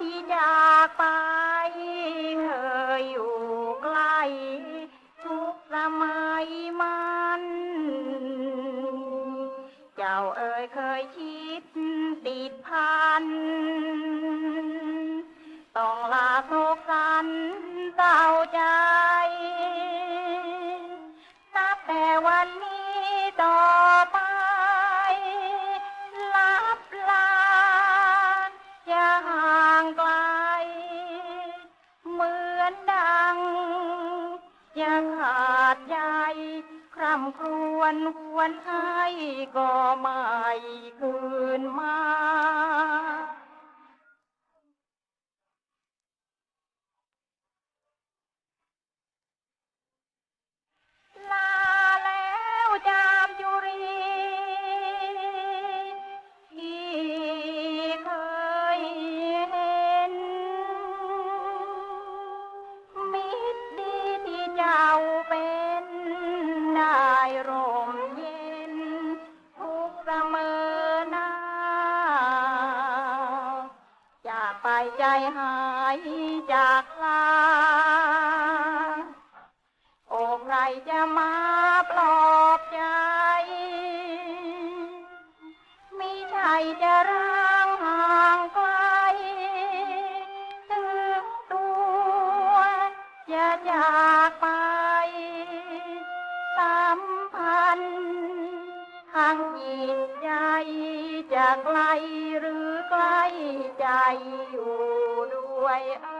ที่จากไปเธออยู่ใกล้ทุกสมัยมัน เจ้าเอ๋ยเคยคิดติดพัน ต้องลาโศกันเจ้าใาาดใหญ่คร่ำครวญหวนให้ก็ไม่คืนมา จากไปใจหายจากลา โอ้ใครจะมาปลอบใจมิใช่จะร้างห่างไกลถึงตัวจะจากไปสัมพันธ์ทางจิตใจจะไกลหรือ ใจอยู่ด้วยเอ